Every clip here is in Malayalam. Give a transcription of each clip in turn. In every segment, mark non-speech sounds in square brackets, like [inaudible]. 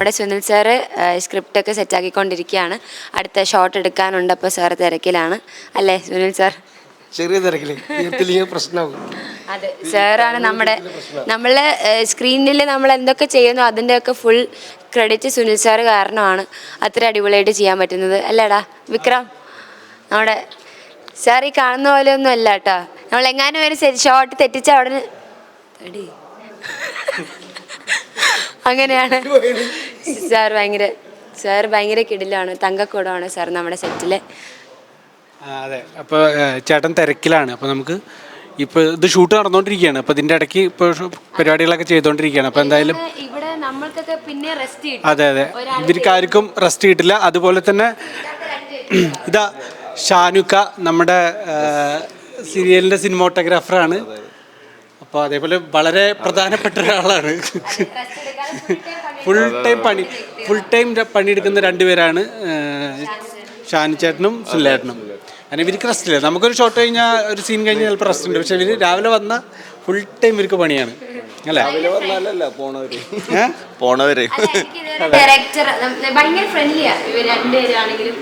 നമ്മുടെ സുനിൽ സാറ് സ്ക്രിപ്റ്റൊക്കെ സെറ്റാക്കിക്കൊണ്ടിരിക്കുകയാണ് അടുത്ത ഷോട്ട് എടുക്കാനുണ്ട് അപ്പോൾ സാർ തിരക്കിലാണ്. അല്ലേ സുനിൽ സാർ ചെറിയ തിരക്കിൽ. പ്രശ്നമാകും അതെ സാറാണ് നമ്മുടെ നമ്മളെ സ്ക്രീനിൽ നമ്മൾ എന്തൊക്കെ ചെയ്യുന്നു അതിന്റെയൊക്കെ ഫുൾ ക്രെഡിറ്റ് സുനിൽ സാറ് കാരണമാണ് അത്ര അടിപൊളിയായിട്ട് ചെയ്യാൻ പറ്റുന്നത്. അല്ലേടാ വിക്രം? നമ്മുടെ സാർ ഈ കാണുന്ന പോലെ ഒന്നും അല്ല കേട്ടോ നമ്മൾ എങ്ങാനും ഒരു ഷോട്ട് തെറ്റിച്ച അവിടെ [laughs] അങ്ങനെയാണ്. സാർ ഭയങ്കര സാർ ഭയങ്കര കിടിലാണ് തങ്കക്കൂടമാണ് സാർ നമ്മുടെ സെറ്റിലെ. അതെ. അപ്പോൾ ചേട്ടൻ തിരക്കിലാണ്. അപ്പോൾ നമുക്ക് ഇപ്പോൾ ഇത് ഷൂട്ട് നടന്നുകൊണ്ടിരിക്കുകയാണ് അപ്പോൾ ഇതിന്റെ ഇടയ്ക്ക് ഇപ്പോൾ പരിപാടികളൊക്കെ ചെയ്തുകൊണ്ടിരിക്കുകയാണ് അപ്പോൾ എന്തായാലും ഇവിടെ നമ്മൾക്കൊക്കെ പിന്നെ റെസ്റ്റ് കിട്ടും. അതെ അതെ. ഇവർക്ക് ആർക്കും റെസ്റ്റ് കിട്ടില്ല. അതുപോലെ തന്നെ [clears throat] ഇതാ ഷാനുക്ക നമ്മുടെ സീരിയലിന്റെ സിനിമോട്ടോഗ്രാഫറാണ് അപ്പോൾ അതേപോലെ വളരെ പ്രധാനപ്പെട്ട ഒരാളാണ്. ഫുൾ ടൈം പണി ഫുൾ ടൈം പണിയെടുക്കുന്ന രണ്ടുപേരാണ് ഷാനി ചേട്ടനും സുല്ലേട്ടനും അങ്ങനെ ഇവർക്ക് റെസ്റ്റ് ഇല്ല. നമുക്കൊരു ഷോട്ട് കഴിഞ്ഞാൽ ഒരു സീൻ കഴിഞ്ഞാൽ ചിലപ്പോൾ റെസ്റ്റ് ഉണ്ട്. പക്ഷെ ഇവർ രാവിലെ വന്ന ഫുൾ ടൈം ഇവർക്ക് പണിയാണ്. അല്ലേ? പോണവര്. ഡയറക്ടർ ഭയങ്കര ഇവർ രണ്ടുപേരാണെങ്കിലും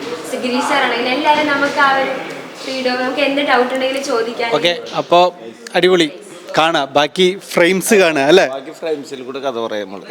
ഗിരീഷ് സാർ ആണെങ്കിലും എല്ലാവരും നമുക്ക് ആ ഒരു ഫ്രീഡം നമുക്ക് എന്ത് ഡൗട്ട് ഉണ്ടെങ്കിലും ചോദിക്കാൻ ഓക്കെ അപ്പോൾ അടിപൊളി. കാണാം ബാക്കി ഫ്രെയിംസ് കാണാം അല്ലേ ബാക്കി ഫ്രെയിംസിൽ കൂടെ കഥ പറയാം നമ്മൾ.